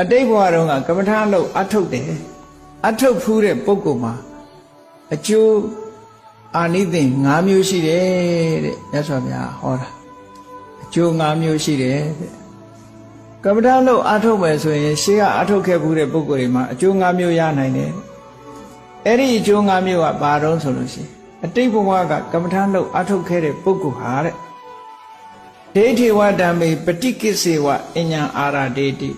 အတိတ်ဘဝတုန်းကကမ္မထာလို့အထုတ်တယ်အထုတ်ဖူးတဲ့ပုဂ္ဂိုလ်မှာအကျိုးအာနိသင်၅မျိုးရှိတယ်တဲ့မြတ်စွာဘုရားဟောတာအကျိုး၅မျိုးရှိတယ်တဲ့ကမ္မထာလို့အထုတ်မယ်ဆိုရင်ရှေးကအထုတ်ခဲ့ဖူးတဲ့ပုဂ္ဂိုလ်တွေမှာအကျိုး၅မျိုးရနိုင်တယ်အဲ့ဒီအကျိုး၅မျိုးကဘာတုံးဆိုလို့ရှိရင်အတိတ်ဘဝကကမ္မထာလို့အထုတ်ခဲ့တဲ့ပုဂ္ဂိုလ်ဟာတဲ့ဒိဋ္ဌိဝဓမ္မေပฏิကိစ္ဆေဝအညာအာရဒေတိ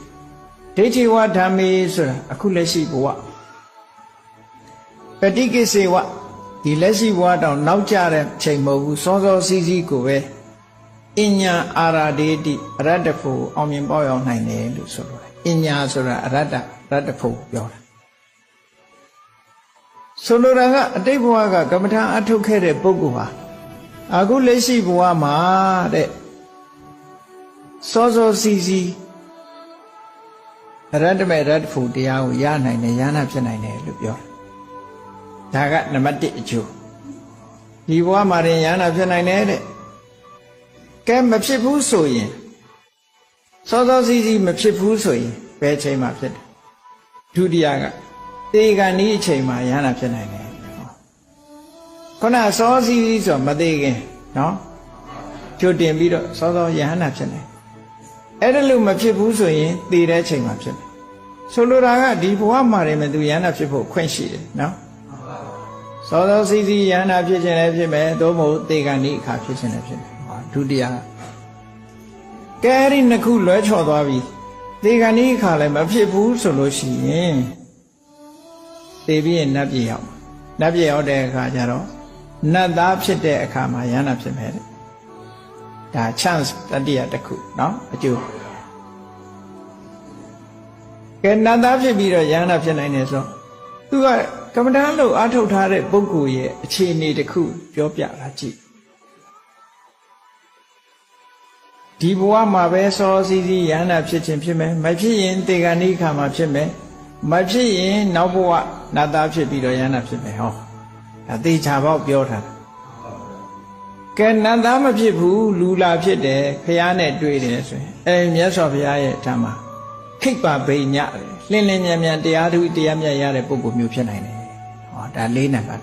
ဒိဋ္ဌိဝဓမ္မေဆိုတာအခုလက်ရှိဘဝပฏิကိစ္ဆေဝဒီလက်ရှိဘဝတောင်နောက်ကျတဲ့ချိန်မဟုတ်ဘူးစောစောစီးစီးကိုပဲအညာအာရဒေတိအရတ္တဖို့အောင်မြင်ပေါရောက်နိုင်တယ်လို့ဆိုလိုတယ်အညာဆိုတာအရတ္တအရတ္တဖို့ပြောတာဆိုလိုတာကအတိတ်ဘဝကကမ္မထာအထုတ်ခဲ့တဲ့ပုဂ္ဂိုလ်ဟာအခုလက်ရှိဘဝမှာတဲ့စောစောစီးစီး ရတ္တမေရတ္တဖို့တရားကိုရနိုင်တယ်ရဟနာဖြစ်နိုင်တယ်လို့ပြောတာဒါကနံပါတ်1အကျိုးဒီဘဝမှာရင်ရဟနာဖြစ်နိုင်တယ်တဲ့ကဲမဖြစ်ဘူးဆိုရင်စောစောစီးစီးမဖြစ်ဘူးဆိုရင်ဘယ်အချိန်မှာဖြစ်တယ်ဒုတိယကတေဂန်ဒီအချိန်မှာရဟနာဖြစ်နိုင်တယ်ခုနစောစီးစီးဆိုမသေးခင်နော်ကြိုတင်ပြီးတော့စောစောယဟနာဖြစ်နိုင် အဲ့ဒါလို့မဖြစ်ဘူးဆိုရင်တည်တဲ့အချိန်မှာဖြစ်တယ်ဆိုလိုတာကဒီဘဝမှာနေမဲ့သူယဟနာဖြစ်ဖို့ခွင့်ရှိတယ်နော်စောစောစီးစီးယဟနာဖြစ်ခြင်းလည်းဖြစ်မယ်သို့မဟုတ်တေဂန်ဒီအခါဖြစ်ခြင်းလည်းဖြစ်မယ်ဟောဒုတိယကဲအဲ့ဒီနှစ်ခုလွဲချော်သွားပြီတေဂန်ဒီအခါလည်းမဖြစ်ဘူးဆိုလို့ရှိရင်တေပြီးရင်နတ်ပြည်ရောက်နတ်ပြည်ရောက်တဲ့အခါကျတော့နတ်သားဖြစ်တဲ့အခါမှာယန္နာဖြစ်မယ်တဲ့ ဒါ chance တတိယတစ်ခုเนาะအကျိုးကဲနတ်သားဖြစ်ပြီးတော့ယန္နာဖြစ်နိုင်တယ်ဆိုတော့သူကကမ္မဋ္ဌာန်းလို့အားထုတ်ထားတဲ့ပုဂ္ဂိုလ်ရဲ့အခြေအနေတစ်ခုပြောပြတာကြည့်ဒီဘဝမှာပဲစောစီးစီးယန္နာဖြစ်ခြင်းဖြစ်မယ်မဖြစ်ရင်တေဂဏိခါမှာဖြစ်မယ်မဖြစ်ရင်နောက်ဘဝနတ်သားဖြစ်ပြီးတော့ယန္နာဖြစ်မယ်ဟောဒါသေချာပေါက်ပြောထားတာ ကဲနတ်သားမဖြစ်ဘူးလူလာဖြစ်တယ်ဖះနဲ့တွေ့တယ်ဆိုရင်အဲမြတ်စွာဘုရားရဲ့ဓမ္မခိတ်ပါဗိညာလင်းလင်းမြန်မြန်တရားသူတရားမြတ်ရတဲ့ပုဂ္ဂိုလ်မျိုးဖြစ်နိုင်တယ်ဟောဒါလေးနံပါတ်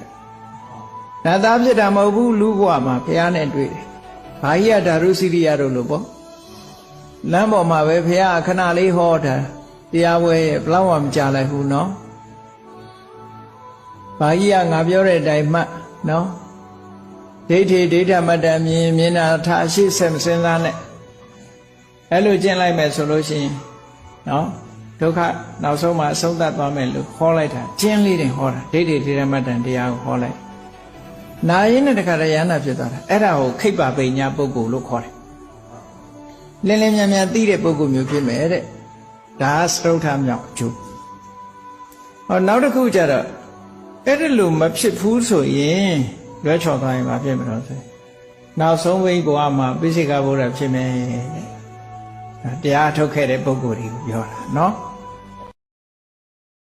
နတ်သားဖြစ်တာမဟုတ်ဘူးလူဘဝမှာဖះနဲ့တွေ့တယ်ဘာကြီးကဒါရုစီရိယတို့လို့ပေါ့လမ်းပေါ်မှာပဲဖះခဏလေးဟောတာတရားဝဲရဲ့ဘလောက်မှမကြလိုက်ဘူးနော်ဘာကြီးကငါပြောတဲ့အတိုင်းမှတ်နော် ဒိဋ္ဌိဒိဋ္ဌမတ္တမြင်မြင်တာထားအရှိဆက်မစင်းစားနဲ့အဲ့လိုကျင့်လိုက်မယ်ဆိုလို့ရှိရင်နော်ဒုက္ခနောက်ဆုံးမှာအဆုံးသတ်သွားမယ်လို့ဟောလိုက်တာကျင့်လေးတင်ဟောတာဒိဋ္ဌိဒိဋ္ဌမတ္တတရားကိုဟောလိုက်နာရင်းနဲ့တခါတည်းရဟနာဖြစ်သွားတာအဲ့ဒါကိုခိတ်ပါပိညာပုဂ္ဂိုလ်လို့ခေါ်တယ်လင်းလင်းမြန်မြန်သိတဲ့ပုဂ္ဂိုလ်မျိုးဖြစ်မယ်တဲ့ဒါသရုတ်ထမြောက်အကျိုးဟောနောက်တစ်ခုကျတော့အဲ့ဒါလို့မဖြစ်ဘူးဆိုရင် လွဲချော်သွားရင်မဖြစ်မလို့ဆိုနောက်ဆုံးဘိဘဝမှာပိစိကဘုရားဖြစ်မယ်တရားထုတ်ခဲ့တဲ့ပုဂ္ဂိုလ်တွေကိုပြောတာနော်